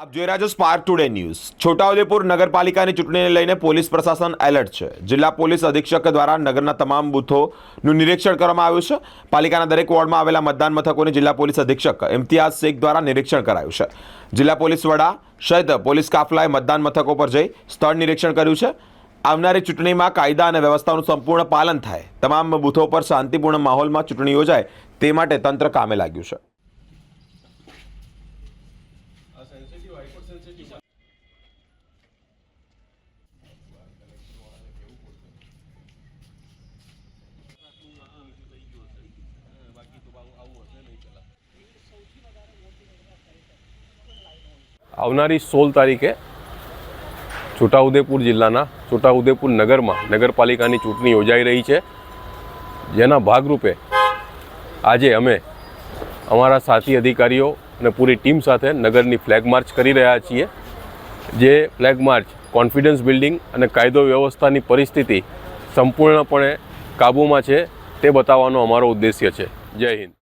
આપ જોઈ રહ્યા છો સ્પાર્ક ટુડે ન્યૂઝ છોટાઉદેપુર નગરપાલિકાની ચૂંટણીને લઈને પોલીસ પ્રશાસન એલર્ટ છે. જિલ્લા પોલીસ અધિક્ષક દ્વારા નગરના તમામ બૂથોનું નિરીક્ષણ કરવામાં આવ્યું છે. પાલિકાના દરેક વોર્ડમાં આવેલા મતદાન મથકોની જિલ્લા પોલીસ અધિક્ષક ઇમ્તિયાઝ શેખ દ્વારા નિરીક્ષણ કરાયું છે. જિલ્લા પોલીસ વડા સહિત પોલીસ કાફલાએ મતદાન મથકો પર જઈ સ્થળ નિરીક્ષણ કર્યું છે. આવનારી ચૂંટણીમાં કાયદા અને વ્યવસ્થાનું સંપૂર્ણ પાલન થાય. તમામ બૂથો પર શાંતિપૂર્ણ માહોલમાં ચૂંટણી યોજાય તે માટે તંત્ર કામે લાગ્યું છે. આવનારી સોળ તારીખે છોટાઉદેપુર જિલ્લાના છોટાઉદેપુર નગરમાં નગરપાલિકાની ચૂંટણી યોજાઈ રહી છે. જેના ભાગરૂપે આજે અમે અમારા સાથી અધિકારીઓ અને પૂરી ટીમ સાથે નગરની ફ્લેગ માર્ચ કરી રહ્યા છીએ. જે ફ્લેગ માર્ચ કોન્ફિડન્સ બિલ્ડિંગ અને કાયદો વ્યવસ્થાની પરિસ્થિતિ સંપૂર્ણપણે કાબૂમાં છે તે બતાવવાનો અમારો ઉદ્દેશ્ય છે. જય હિન્દ.